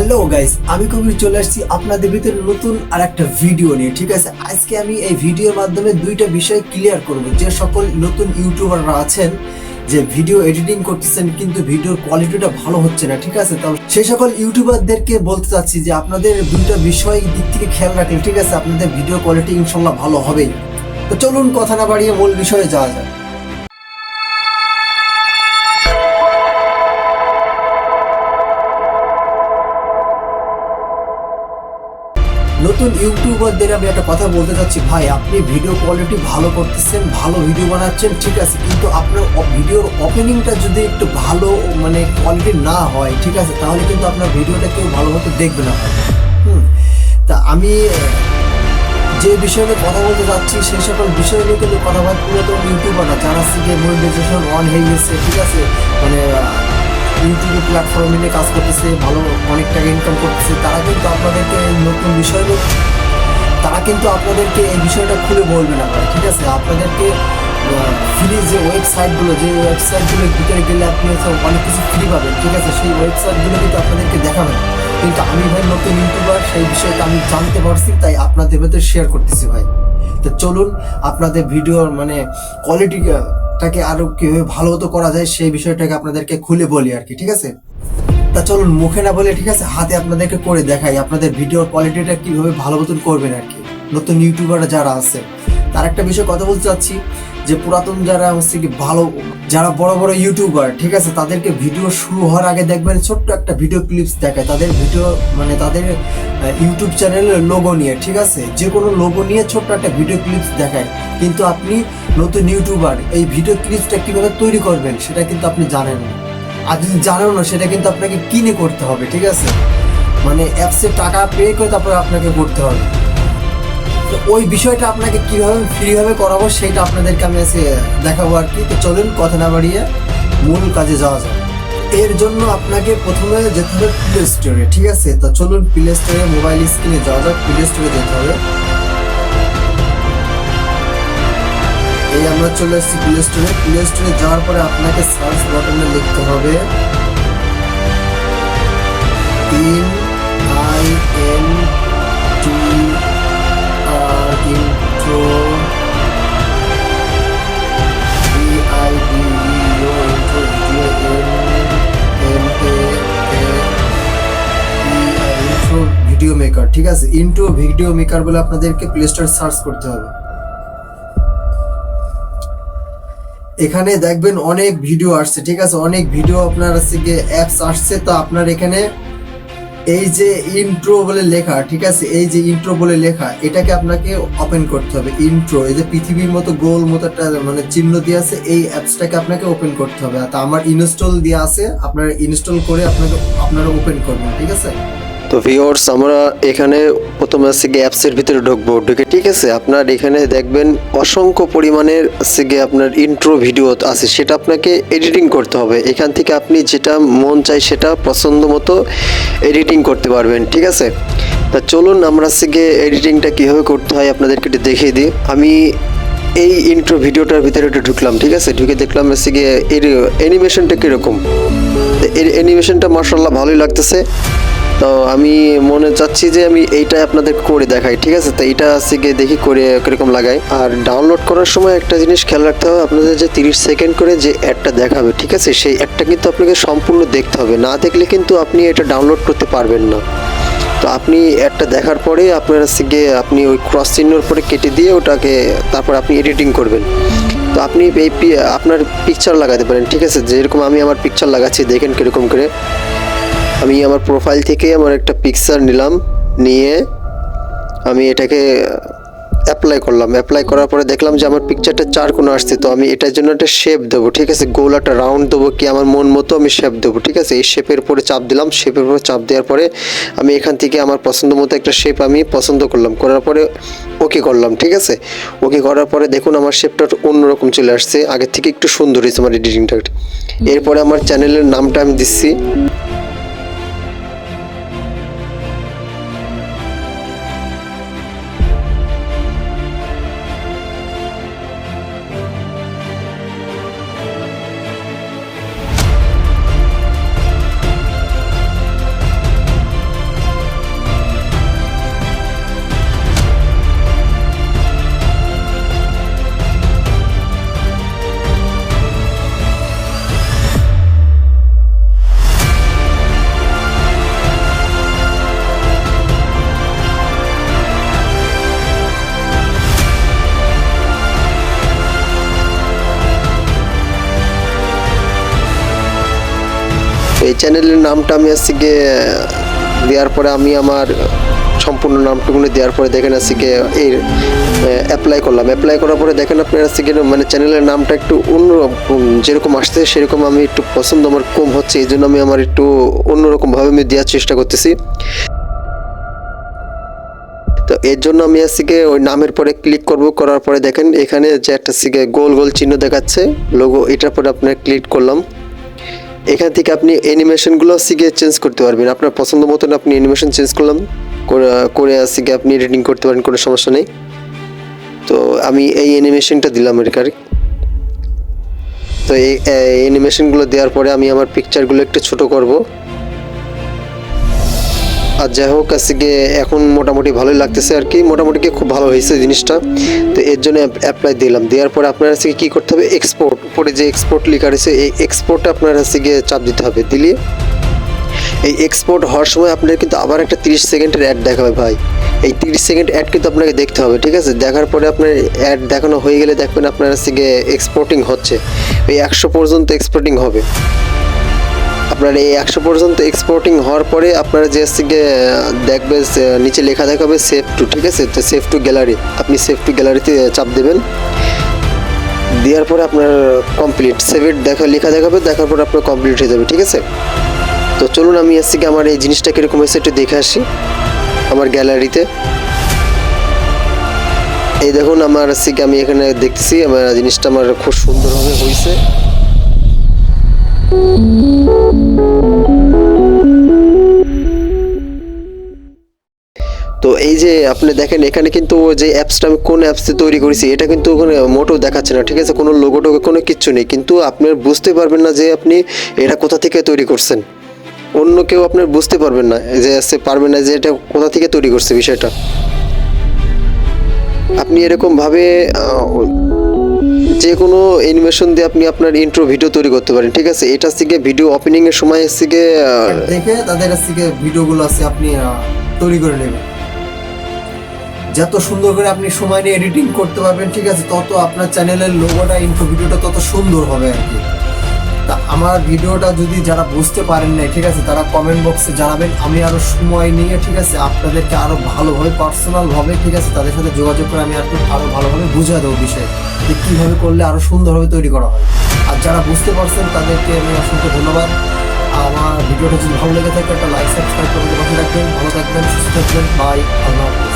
Hello guys আমি কবির, চলে আসছি আপনাদের ভিতরে নতুন আর একটা ভিডিও নিয়ে, ঠিক আছে? আজকে আমি এই ভিডিওর মাধ্যমে দুইটা বিষয় ক্লিয়ার করব। যে সকল নতুন ইউটিউবাররা আছেন, যে ভিডিও এডিটিং করতেছেন, কিন্তু ভিডিওর কোয়ালিটিটা ভালো হচ্ছে না, ঠিক আছে? তো সেই সকল ইউটিউবারদেরকে বলতে চাচ্ছি যে আপনাদের দুইটা বিষয় দিক থেকে খেয়াল রাখলে, ঠিক আছে? আপনাদের ভিডিও কোয়ালিটি ইনশাল্লাহ ভালো হবেই। তো চলুন, কথা না বাড়িয়ে মূল বিষয়ে যাওয়া যায় নতুন ইউটিউবারদের আমি একটা কথা বলতে চাচ্ছি, ভাই, আপনি ভিডিও কোয়ালিটি ভালো করতেছেন, ভালো ভিডিও বানাচ্ছেন, ঠিক আছে, কিন্তু আপনার ভিডিওর ওপেনিংটা যদি একটু ভালো মানে কোয়ালিটি না হয়, ঠিক আছে, তাহলে কিন্তু আপনার ভিডিওটা কেউ ভালো মতো দেখবে না। হুম, তা আমি যে বিষয় নিয়ে কথা বলতে যাচ্ছি সেই সকল বিষয় নিয়ে কিন্তু কথা বলতে পুরাতন ইউটিউবার না, যারা থেকে মনিটাইজেশন অন হয়ে গেছে, ঠিক আছে মানে ইউটিউব প্ল্যাটফর্মে নিয়ে কাজ করতেছে, ভালো অনেক টাকা ইনকাম করতেছে, তারা কিন্তু আপনাদেরকে নতুন বিষয় তারা কিন্তু আপনাদেরকে এই বিষয়টা খুলে বলবে না ঠিক আছে? আপনাদেরকে ফ্রি যে ওয়েবসাইটগুলো যে ওয়েবসাইটগুলোর ভিতরে গেলে আপনি অনেক কিছু ফ্রি পাবেন, ঠিক আছে? সেই ওয়েবসাইটগুলো কিন্তু আপনাদেরকে দেখাবেন কিন্তু আমি ভাই নতুন ইউটিউবার সেই বিষয়টা আমি জানতে পারছি, তাই আপনাদের ভেতরে শেয়ার করতেছি ভাই। তো চলুন, আপনাদের ভিডিওর মানে কোয়ালিটিটাকে আরও কীভাবে ভালো মতো করা যায় সেই বিষয়টাকে আপনাদেরকে খুলে বলি আর কি, ঠিক আছে? তা চলুন, মুখে না বলে ঠিক আছে, হাতে আপনাদেরকে করে দেখাই আপনাদের ভিডিওর কোয়ালিটিটা কীভাবে ভালো মতন করবেন আর কি। নতুন ইউটিউবার যারা আছে তার একটা বিষয় কথা বলতে চাচ্ছি, যে পুরাতন যারা হচ্ছে কি ভালো, যারা বড় বড় ইউটিউবার ঠিক আছে, তাদেরকে ভিডিও শুরু হওয়ার আগে দেখবেন ছোট্ট একটা ভিডিও ক্লিপস দেখায়, তাদের ভিডিও মানে তাদের ইউটিউব চ্যানেলের লোগো নিয়ে, ঠিক আছে? যে কোনো লোগো নিয়ে ছোট্ট একটা ভিডিও ক্লিপস দেখায়। কিন্তু আপনি নতুন ইউটিউবার এই ভিডিও ক্লিপসটা কীভাবে তৈরি করবেন, সেটা কিন্তু আপনি জানেন না। আর যদি জানেন না, সেটা কিন্তু আপনাকে কিনে করতে হবে, ঠিক আছে? মানে অ্যাপসে টাকা পে করে তারপরে আপনাকে করতে হবে। তো ওই বিষয়টা আপনাকে কীভাবে ফ্রিভাবে করাবো সেটা আপনাদেরকে আমি আজকে দেখাবো আর কি। তো চলুন, কথা না বাড়িয়ে মূল কাজে যাওয়া যায় এর জন্য আপনাকে প্রথমে যেতে হবে প্লে স্টোরে ঠিক আছে? তো চলুন প্লে স্টোরে মোবাইল স্ক্রিনে যাওয়া যাক প্লে স্টোরে যেতে হবে। এই আমরা চলে এসেছি প্লে স্টোরে প্লে স্টোরে যাওয়ার পরে আপনাকে সার্চ বাটনে লিখতে হবে in I N video maker ঠিক আছে? ইন্ট্রো ভিডিও মেকার বলে আপনাদেরকে প্লে স্টোরে সার্চ করতে হবে। এখানে দেখবেন অনেক ভিডিও আসছে, ঠিক আছে? অনেক ভিডিও আপনার হচ্ছে অ্যাপস আসছে, তো আপনার এখানে এই যে ইন্ট্রো বলে লেখা, ঠিক আছে? এই যে ইন্ট্রো বলে লেখা, এটাকে আপনাকে ওপেন করতে হবে। ইন্ট্রো এই যে পৃথিবীর মতো গোল মতো একটা মানে চিহ্ন দিয়ে আছে, এই অ্যাপসটাকে আপনাকে ওপেন করতে হবে। তা আমার ইনস্টল দিয়ে আছে, আপনারা ইনস্টল করে আপনাকে, আপনারা ওপেন করবেন, ঠিক আছে? তো ভিওর্স আমরা এখানে প্রথমে হচ্ছে গিয়ে অ্যাপসের ভিতরে ঢুকবো। ঢুকে ঠিক আছে, আপনার এখানে দেখবেন অসংখ্য পরিমাণের হচ্ছে গিয়ে আপনার ইন্ট্রো ভিডিও আছে, সেটা আপনাকে এডিটিং করতে হবে। এখান থেকে আপনি যেটা মন চাই সেটা পছন্দ মতো এডিটিং করতে পারবেন, ঠিক আছে? তা চলুন আমরা হচ্ছে গিয়ে এডিটিংটা কীভাবে করতে হয় আপনাদেরকে একটু দেখিয়ে দিই। আমি এই ইন্ট্রো ভিডিওটার ভিতরে একটু ঢুকলাম, ঠিক আছে? ঢুকে দেখলাম হচ্ছে গিয়ে এর অ্যানিমেশনটা কীরকম? এর অ্যানিমেশনটা মার্শাল্লাহ ভালোই লাগতেছে। তো আমি মনে চাচ্ছি যে আমি এইটাই আপনাদের করে দেখাই, ঠিক আছে? তো এইটা হচ্ছে গিয়ে দেখি করে কীরকম লাগাই। আর ডাউনলোড করার সময় একটা জিনিস খেয়াল রাখতে হবে, আপনাদের যে তিরিশ সেকেন্ড করে যে অ্যাডটা দেখাবে, ঠিক আছে? সেই অ্যাডটা কিন্তু আপনাকে সম্পূর্ণ দেখতে হবে। না দেখলে কিন্তু আপনি এটা ডাউনলোড করতে পারবেন না। তো আপনি একটা দেখার পরে আপনার গিয়ে আপনি ওই ক্রস চিহ্নর পরে কেটে দিয়ে ওটাকে তারপর আপনি এডিটিং করবেন। তো আপনি এই আপনার পিকচার লাগাতে পারেন, ঠিক আছে? যেরকম আমি আমার পিকচার লাগাচ্ছি, দেখেন কীরকম করে। আমি আমার প্রোফাইল থেকে আমার একটা পিকচার নিলাম, নিয়ে আমি এটাকে অ্যাপ্লাই করলাম। অ্যাপ্লাই করার পরে দেখলাম যে আমার পিকচারটা চার কোনো আসছে, তো আমি এটার জন্য একটা শেপ দেবো, ঠিক আছে? গোল একটা রাউন্ড দেবো কি আমার মন মতো আমি শেপ দেবো, ঠিক আছে? এই শেপের উপরে চাপ দিলাম শেপের উপরে চাপ দেওয়ার পরে আমি এখান থেকে আমার পছন্দ মতো একটা শেপ আমি পছন্দ করলাম। করার পরে ওকে করলাম, ঠিক আছে? ওকে করার পরে দেখুন আমার শেপটা অন্যরকম চলে আসছে, আগের থেকে একটু সুন্দর হয়েছে আমার এডিটিংটা এরপরে আমার চ্যানেলের নামটা আমি দিচ্ছি। এই চ্যানেলের নামটা আমি আসছি গিয়ে দেওয়ার পরে আমি আমার সম্পূর্ণ নামটুকুনি দেওয়ার পরে দেখেন আসছি গিয়ে এই অ্যাপ্লাই করলাম। অ্যাপ্লাই করার পরে দেখেন আপনার গিয়ে মানে চ্যানেলের নামটা একটু অন্যরকম, যেরকম আসছে সেরকম আমি একটু পছন্দ আমার কম হচ্ছে, এই জন্য আমি আমার একটু অন্যরকমভাবে আমি দেওয়ার চেষ্টা করতেছি। তো এর জন্য আমি আজকে ওই নামের পরে ক্লিক করব, করার পরে দেখেন এখানে যে একটা সিগে গোল গোল চিহ্ন দেখাচ্ছে লোগো এটার পরে আপনার ক্লিক করলাম। এখান থেকে আপনি অ্যানিমেশনগুলো সিগে চেঞ্জ করতে পারবেন। আপনার পছন্দ মতন আপনি অ্যানিমেশন চেঞ্জ করলাম। করে- সিগে আপনি এডিটিং করতে পারেন, কোনো সমস্যা নেই। তো আমি এই অ্যানিমেশনটা দিলাম এর তো এই অ্যানিমেশনগুলো দেওয়ার পরে আমি আমার পিকচারগুলো একটু ছোট করব। আর যাই হোক, আজকে এখন মোটামুটি ভালোই লাগতেছে আর কি। মোটামুটি খুব ভালো হয়েছে জিনিসটা। তো এর জন্য অ্যাপ্লাই দিলাম। দেওয়ার পরে আপনার কাছে কী করতে হবে? এক্সপোর্ট উপরে যে এক্সপোর্ট লেখা রয়েছে, এই এক্সপোর্টটা আপনার কাছে গিয়ে চাপ দিতে হবে। দিলে এই এক্সপোর্ট হওয়ার সময় আপনার কিন্তু আবার একটা তিরিশ সেকেন্ডের অ্যাড দেখাবে ভাই। এই তিরিশ সেকেন্ড অ্যাড কিন্তু আপনাকে দেখতে হবে, ঠিক আছে? দেখার পরে আপনার অ্যাড দেখানো হয়ে গেলে দেখবেন আপনার কাছে এক্সপোর্টিং হচ্ছে। এই একশো পর্যন্ত এক্সপোর্টিং হবে। আপনার এই একশো পর্যন্ত এক্সপোর্টিং হওয়ার পরে আপনারা যে গিয়ে দেখবে নিচে লেখা দেখাবে সেভ টু ঠিক আছে? তো সেভ টু গ্যালারি আপনি সেভ টু গ্যালারিতে চাপ দেবেন। দেওয়ার পরে আপনার কমপ্লিট সেভের দেখা, লেখা দেখাবে দেখার পরে আপনার কমপ্লিট হয়ে যাবে, ঠিক আছে? তো চলুন আমি আসছি কি আমার এই জিনিসটা কীরকম হয়েছে একটু দেখে আসি, আমার গ্যালারিতে এই দেখুন, আমার আসছি কি আমি এখানে দেখতেছি, আমার জিনিসটা আমার খুব সুন্দরভাবে হয়েছে। যে আপনি দেখেন, এখানে কিন্তু যে অ্যাপসটা আমি কোন অ্যাপসে তৈরি করেছি, এটা কিন্তু ওখানে মোটেও দেখাচ্ছে না, ঠিক আছে? কোনো লোগো টোগো, কোনো কিচ্ছু নেই। কিন্তু আপনি বুঝতে পারবেন না যে আপনি এটা কোথা থেকে তৈরি করছেন। অন্য কেউ আপনার বুঝতে পারবেন না যে সে পারবেন না যে এটা কোথা থেকে তৈরি করছে বিষয়টা। আপনি এরকমভাবে যে কোনো অ্যানিমেশন দিয়ে আপনি আপনার ইন্ট্রো ভিডিও তৈরি করতে পারেন, ঠিক আছে? এটা থেকে ভিডিও ওপেনিং এর সময় থেকে দেখে তাদের কাছ থেকে ভিডিওগুলো আছে আপনি তৈরি করে নেবেন। যত সুন্দর করে আপনি সময় নিয়ে এডিটিং করতে পারবেন, ঠিক আছে, তত আপনার চ্যানেলের লোগোটা ইন্ট্রো ভিডিওটা তত সুন্দর হবে আর কি। তা আমার ভিডিওটা যদি যারা বুঝতে পারেন না ঠিক আছে, তারা কমেন্ট বক্সে জানাবেন, আমি আরও সময় নিয়ে, ঠিক আছে, আপনাদেরকে আরও ভালোভাবে পার্সোনালভাবে ঠিক আছে, তাদের সাথে যোগাযোগ করে আমি একটু আরও ভালোভাবে বুঝিয়ে দেবো বিষয় যে কীভাবে করলে আরও সুন্দরভাবে তৈরি করা হয়। আর যারা বুঝতে পারছেন, তাদেরকে আমি অসংখ্য ধন্যবাদ। আমার ভিডিওটা যদি ভালো লেগে থাকে, একটা লাইক সাবস্ক্রাইব করে পাশে রাখবেন। ভালো থাকবেন, সুস্থ থাকবেন। বাই আল্লাহ।